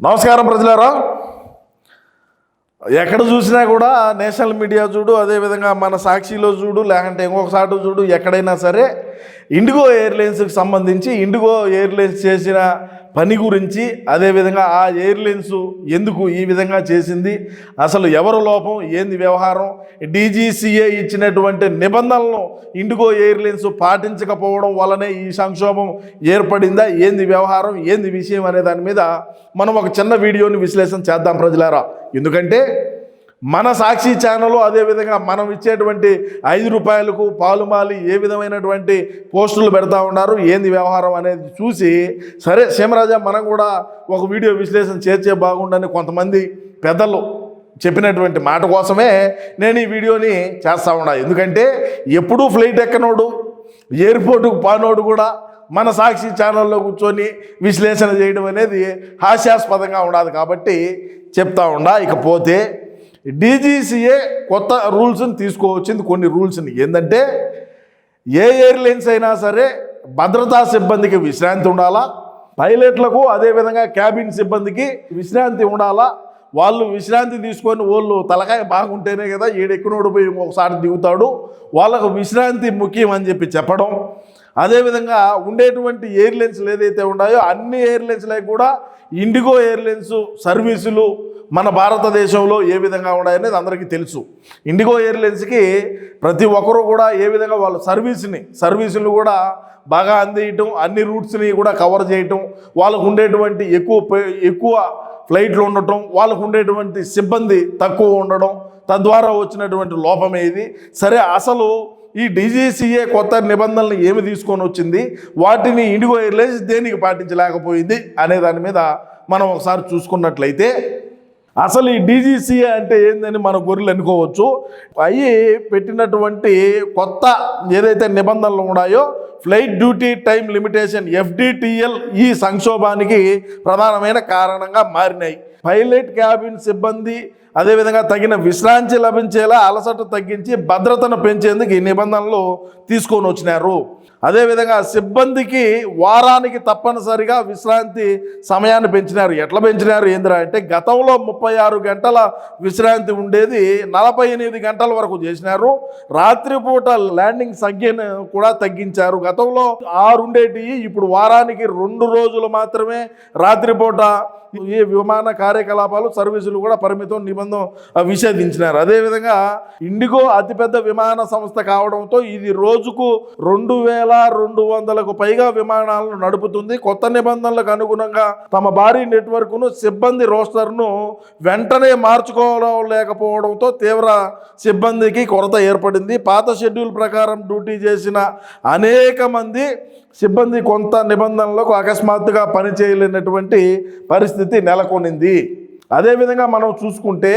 నమస్కారం ప్రజలారా. ఎక్కడ చూసినా కూడా నేషనల్ మీడియా చూడు అదేవిధంగా మన సాక్షిలో చూడు లేకంటే ఇంకొక సాటు చూడు ఎక్కడైనా సరే ఇండిగో ఎయిర్లైన్స్కి సంబంధించి ఇండిగో ఎయిర్లైన్స్ చేసిన పని గురించి అదేవిధంగా ఆ ఎయిర్లైన్స్ ఎందుకు ఈ విధంగా చేసింది అసలు ఎవరు లోపం ఏంది వ్యవహారం డీజీసీఏ ఇచ్చినటువంటి నిబంధనలను ఇండిగో ఎయిర్లైన్స్ పాటించకపోవడం వల్లనే ఈ సంక్షోభం ఏర్పడిందా ఏంది వ్యవహారం ఏంది విషయం అనే దాని మీద మనం ఒక చిన్న వీడియోని విశ్లేషణ చేద్దాం ప్రజలారా. ఎందుకంటే మన సాక్షి ఛానల్ అదేవిధంగా మనం ఇచ్చేటువంటి ఐదు రూపాయలకు పాలుమాలి ఏ విధమైనటువంటి పోస్టులు పెడతా ఉన్నారు ఏంది వ్యవహారం అనేది చూసి సరే సీమరాజా మనం కూడా ఒక వీడియో విశ్లేషణ చేర్చే బాగుండని కొంతమంది పెద్దలు చెప్పినటువంటి మాట కోసమే నేను ఈ వీడియోని చేస్తూ ఉన్నా. ఎందుకంటే ఎప్పుడూ ఫ్లైట్ ఎక్కనోడు ఎయిర్పోర్టుకు పానోడు కూడా మన సాక్షి ఛానల్లో కూర్చొని విశ్లేషణ చేయడం అనేది హాస్యాస్పదంగా ఉండదు కాబట్టి చెప్తా ఉండా ఇకపోతే డీజీసీఏ కొత్త రూల్స్ని తీసుకోవచ్చింది కొన్ని రూల్స్ని. ఏంటంటే ఏ ఎయిర్లైన్స్ అయినా సరే భద్రతా సిబ్బందికి విశ్రాంతి ఉండాలా పైలట్లకు అదేవిధంగా క్యాబిన్ సిబ్బందికి విశ్రాంతి ఉండాలా వాళ్ళు విశ్రాంతి తీసుకొని వాళ్ళు తలకాయ బాగుంటేనే కదా ఏడెక్కినోడు పోయి ఒకసారి దిగుతాడు వాళ్ళకు విశ్రాంతి ముఖ్యం అని చెప్పి చెప్పడం. అదేవిధంగా ఉండేటువంటి ఎయిర్లైన్స్లు ఏదైతే ఉన్నాయో అన్ని ఎయిర్లైన్స్లకు కూడా ఇండిగో ఎయిర్లైన్స్ సర్వీసులు మన భారతదేశంలో ఏ విధంగా ఉన్నాయనేది అందరికీ తెలుసు. ఇండిగో ఎయిర్లైన్స్కి ప్రతి ఒక్కరూ కూడా ఏ విధంగా వాళ్ళ సర్వీస్ని సర్వీసులు కూడా బాగా అందేయటం అన్ని రూట్స్ని కూడా కవర్ చేయటం వాళ్ళకు ఉండేటువంటి ఎక్కువ ఎక్కువ ఫ్లైట్లు ఉండటం వాళ్ళకు ఉండేటువంటి సిబ్బంది తక్కువ ఉండడం తద్వారా వచ్చినటువంటి లోపమే ఇది సరే అసలు ఈ డీజీసీఏ కొత్త నిబంధనలు ఏమి తీసుకొని వచ్చింది? వాటిని ఇండిగో ఎయిర్లైన్స్ దేనికి పాటించలేకపోయింది? అనే దాని మీద మనం ఒకసారి చూసుకున్నట్లయితే అసలు ఈ డీజీసీఏ అంటే ఏందని మన గొర్రెలు అనుకోవచ్చు. అవి పెట్టినటువంటి కొత్త ఏదైతే నిబంధనలు ఉన్నాయో flight duty time limitation FDTL ఈ సంక్షోభానికి ప్రధానమైన కారణంగా మారినాయి. పైలట్ క్యాబిన్ సిబ్బంది అదేవిధంగా తగిన విశ్రాంతి లభించేలా అలసట తగ్గించి భద్రతను పెంచేందుకు ఈ నిబంధనలు తీసుకొని వచ్చినారు. అదేవిధంగా సిబ్బందికి వారానికి తప్పనిసరిగా విశ్రాంతి సమయాన్ని పెంచినారు. ఎట్లా పెంచినారు? ఏందిరా అంటే గతంలో ముప్పై ఆరు గంటల విశ్రాంతి ఉండేది నలభై ఎనిమిది గంటల వరకు చేసినారు. రాత్రిపూట ల్యాండింగ్ సంఖ్యను కూడా తగ్గించారు. గతంలో ఆరు ఉండేటివి ఇప్పుడు వారానికి రెండు రోజులు మాత్రమే రాత్రిపూట ఈ విమాన కార్యకలాపాలు సర్వీసులు కూడా పరిమితం నిబంధన విషేధించినారు. అదేవిధంగా ఇండిగో అతిపెద్ద విమాన సంస్థ కావడంతో ఇది రోజుకు రెండు వేల రెండు వందలకు పైగా విమానాలను నడుపుతుంది. కొత్త నిబంధనలకు అనుగుణంగా తమ భారీ నెట్వర్క్ను సిబ్బంది రోస్టర్ను వెంటనే మార్చుకోవడం లేకపోవడంతో తీవ్ర సిబ్బందికి కొరత ఏర్పడింది. పాత షెడ్యూల్ ప్రకారం డ్యూటీ చేసిన అనేక మంది సిబ్బంది కొంత నిబంధనలకు అకస్మాత్తుగా పనిచేయలేనటువంటి పరిస్థితి నెలకొనింది. అదేవిధంగా మనం చూసుకుంటే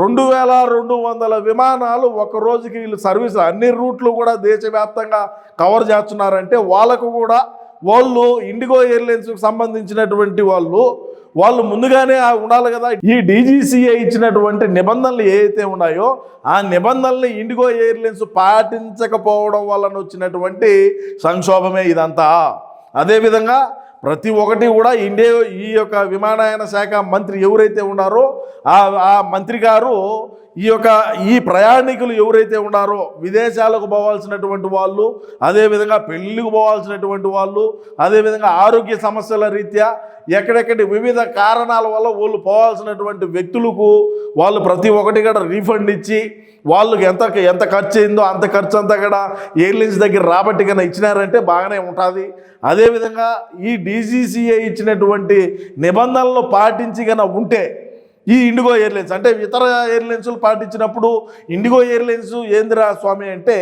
రెండు వేల రెండు వందల విమానాలు ఒక రోజుకి వీళ్ళు సర్వీస్ అన్ని రూట్లు కూడా దేశవ్యాప్తంగా కవర్ చేస్తున్నారంటే వాళ్ళకు కూడా వాళ్ళు ఇండిగో ఎయిర్లైన్స్కి సంబంధించినటువంటి వాళ్ళు వాళ్ళు ముందుగానే ఉండాలి కదా. ఈ డీజీసీఏ ఇచ్చినటువంటి నిబంధనలు ఏవైతే ఉన్నాయో ఆ నిబంధనల్ని ఇండిగో ఎయిర్లైన్స్ పాటించకపోవడం వలన వచ్చినటువంటి సంక్షోభమే ఇదంతా. అదేవిధంగా ప్రతి ఒక్కటి కూడా ఇండియా ఈ యొక్క విమానయాన శాఖ మంత్రి ఎవరైతే ఉన్నారో ఆ మంత్రి గారు ఈ యొక్క ఈ ప్రయాణికులు ఎవరైతే ఉన్నారో విదేశాలకు పోవాల్సినటువంటి వాళ్ళు అదేవిధంగా పెళ్ళికి పోవాల్సినటువంటి వాళ్ళు అదేవిధంగా ఆరోగ్య సమస్యల రీత్యా ఎక్కడెక్కడి వివిధ కారణాల వల్ల వాళ్ళు పోవాల్సినటువంటి వ్యక్తులకు వాళ్ళు ప్రతి ఒక్కటి కూడా రీఫండ్ ఇచ్చి వాళ్ళకి ఎంత ఎంత ఖర్చు అయిందో అంత ఖర్చు అంతా కూడా ఎయిర్లైన్స్ దగ్గర రాబట్టి కన్నా ఇచ్చినారంటే బాగానే ఉంటుంది. అదేవిధంగా ఈ డీజీసీఏ ఇచ్చినటువంటి నిబంధనలు పాటించి కన్నా ఉంటే ఈ ఇండిగో ఎయిర్లైన్స్ అంటే ఇతర ఎయిర్లైన్స్లు పాటించినప్పుడు ఇండిగో ఎయిర్లైన్స్ ఏందిరా స్వామి అంటే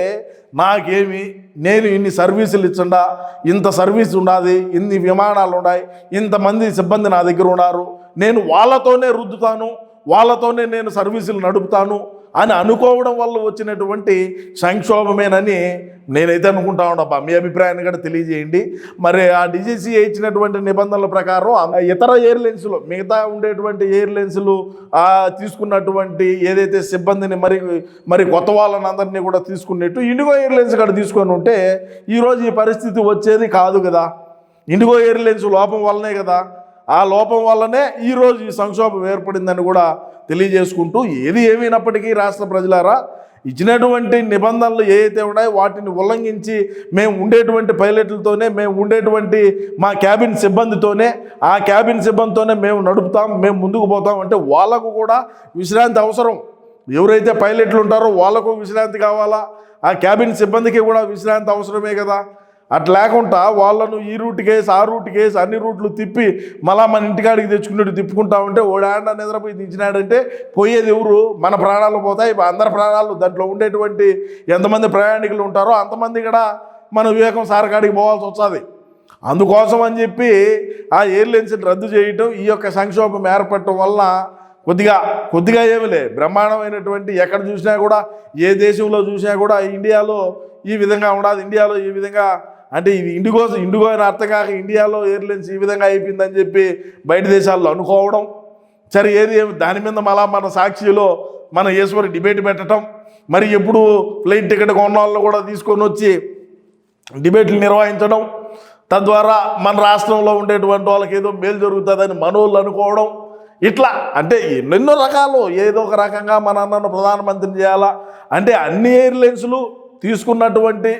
నాకేమి నేను ఇన్ని సర్వీసులు ఇచ్చండా ఇంత సర్వీస్ ఉండాది ఇన్ని విమానాలు ఉన్నాయి ఇంతమంది సిబ్బంది నా దగ్గర ఉన్నారు నేను వాళ్ళతోనే రుద్దుతాను వాళ్ళతోనే నేను సర్వీసులు నడుపుతాను అని అనుకోవడం వల్ల వచ్చినటువంటి సంక్షోభమేనని నేనైతే అనుకుంటా ఉండబ్బా మీ అభిప్రాయాన్ని కూడా తెలియజేయండి. మరి ఆ డిజిసి ఇచ్చినటువంటి నిబంధనల ప్రకారం ఇతర ఎయిర్లైన్స్లో మిగతా ఉండేటువంటి ఎయిర్లైన్స్లు తీసుకున్నటువంటి ఏదైతే సిబ్బందిని మరి మరి కొత్త వాళ్ళని అందరినీ కూడా తీసుకున్నట్టు ఇండిగో ఎయిర్లైన్స్ కూడా తీసుకొని ఉంటే ఈరోజు ఈ పరిస్థితి వచ్చేది కాదు కదా. ఇండిగో ఎయిర్లైన్స్ లోపం వల్లనే కదా. ఆ లోపం వల్లనే ఈరోజు ఈ సంక్షోభం ఏర్పడిందని కూడా తెలియజేసుకుంటూ ఏది ఏమైనప్పటికీ రాష్ట్ర ప్రజలారా ఇచ్చినటువంటి నిబంధనలు ఏవైతే ఉన్నాయో వాటిని ఉల్లంఘించి మేము ఉండేటువంటి పైలట్లతోనే మేము ఉండేటువంటి మా క్యాబిన్ సిబ్బందితోనే ఆ క్యాబిన్ సిబ్బందితోనే మేము నడుపుతాం మేము ముందుకు పోతాం అంటే వాళ్ళకు కూడా విశ్రాంతి అవసరం. ఎవరైతే పైలట్లు ఉంటారో వాళ్ళకు విశ్రాంతి కావాలా? ఆ క్యాబిన్ సిబ్బందికి కూడా విశ్రాంతి అవసరమే కదా. అట్లా లేకుండా వాళ్ళను ఈ రూట్కి వేసి ఆ రూట్కి వేసి అన్ని రూట్లు తిప్పి మళ్ళా మన ఇంటికాడికి తెచ్చుకున్నట్టు తిప్పుకుంటా ఉంటే ఓడాడ నిద్రపోయి దించినాడంటే పోయేది ఎవరు? మన ప్రాణాలు పోతాయి. అందరి ప్రాణాలు దాంట్లో ఉండేటువంటి ఎంతమంది ప్రయాణికులు ఉంటారో అంతమంది కూడా మన వివేకం సారకాడికి పోవాల్సి వస్తుంది. అందుకోసం అని చెప్పి ఆ ఎయిర్లైన్స్ని రద్దు చేయటం ఈ యొక్క సంక్షోభం ఏర్పడటం వలన కొద్దిగా కొద్దిగా ఏమిలే బ్రహ్మాండమైనటువంటి ఎక్కడ చూసినా కూడా ఏ దేశంలో చూసినా కూడా ఇండియాలో ఈ విధంగా ఉండదు ఇండియాలో ఈ విధంగా అంటే ఇది ఇండిగో ఇండిగో అని అర్థం కాక ఇండియాలో ఎయిర్లైన్స్ ఈ విధంగా అయిపోయిందని చెప్పి బయట దేశాల్లో అనుకోవడం. సరే ఏది ఏమి దాని మీద మళ్ళా మన సాక్షిలో మన ఈశ్వరి డిబేట్ పెట్టడం. మరి ఎప్పుడు ఫ్లైట్ టికెట్ కొన్న వాళ్ళని కూడా తీసుకొని వచ్చి డిబేట్లు నిర్వహించడం. తద్వారా మన రాష్ట్రంలో ఉండేటువంటి వాళ్ళకి ఏదో మేలు జరుగుతుందని మనోళ్ళు అనుకోవడం. ఇట్లా అంటే ఎన్నెన్నో రకాలు ఏదో ఒక రకంగా మన అన్నను ప్రధానమంత్రిని చేయాలా. అంటే అన్ని ఎయిర్లైన్స్లు తీసుకున్నటువంటి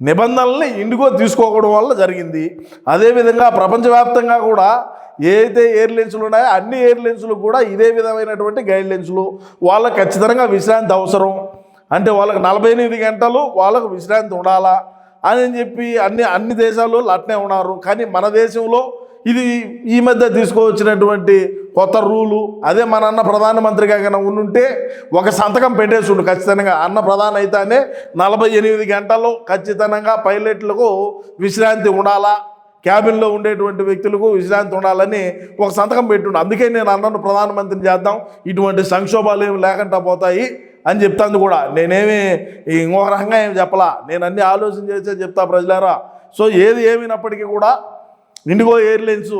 నిబంధనల్ని ఇండిగో తీసుకోవడం వల్ల జరిగింది. అదేవిధంగా ప్రపంచవ్యాప్తంగా కూడా ఏదైతే ఎయిర్లైన్స్లు ఉన్నాయో అన్ని ఎయిర్లైన్స్లు కూడా ఇదే విధమైనటువంటి గైడ్లైన్స్లు వాళ్ళకి ఖచ్చితంగా విశ్రాంతి అవసరం. అంటే వాళ్ళకి నలభై ఎనిమిది గంటలు వాళ్ళకు విశ్రాంతి ఉండాలా అని చెప్పి అన్ని అన్ని దేశాల్లో అట్నే ఉన్నారు. కానీ మన దేశంలో ఇది ఈ మధ్య తీసుకువచ్చినటువంటి కొత్త రూలు అదే మన అన్న ప్రధానమంత్రిగా కనుక ఉండుంటే ఒక సంతకం పెట్టేసుండు ఖచ్చితంగా. అన్న ప్రధాన అయితేనే నలభై ఎనిమిది గంటలు ఖచ్చితంగా పైలట్లకు విశ్రాంతి ఉండాలా క్యాబిన్లో ఉండేటువంటి వ్యక్తులకు విశ్రాంతి ఉండాలని ఒక సంతకం పెట్టుండు. అందుకే నేను అన్నను ప్రధానమంత్రిని చేద్దాం. ఇటువంటి సంక్షోభాలు ఏమి లేకుండా పోతాయి అని చెప్తాను కూడా. నేనేమి ఇంకొక రకంగా ఏమి చెప్పలా? నేను అన్ని ఆలోచన చేసే చెప్తా ప్రజలారా. సో ఏది ఏమైనప్పటికీ కూడా ఇండిగో ఎయిర్లైన్స్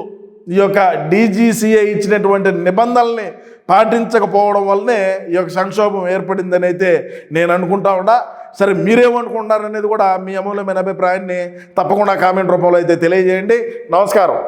ఈ యొక్క డీజీసీఏ ఇచ్చినటువంటి నిబంధనల్ని పాటించకపోవడం వల్లనే ఈ యొక్క సంక్షోభం ఏర్పడిందని అయితే నేను అనుకుంటా ఉన్నా. సరే మీరేమనుకుంటున్నారనేది కూడా మీ అమూల్యమైన అభిప్రాయాన్ని తప్పకుండా కామెంట్ రూపంలో అయితే తెలియజేయండి. నమస్కారం.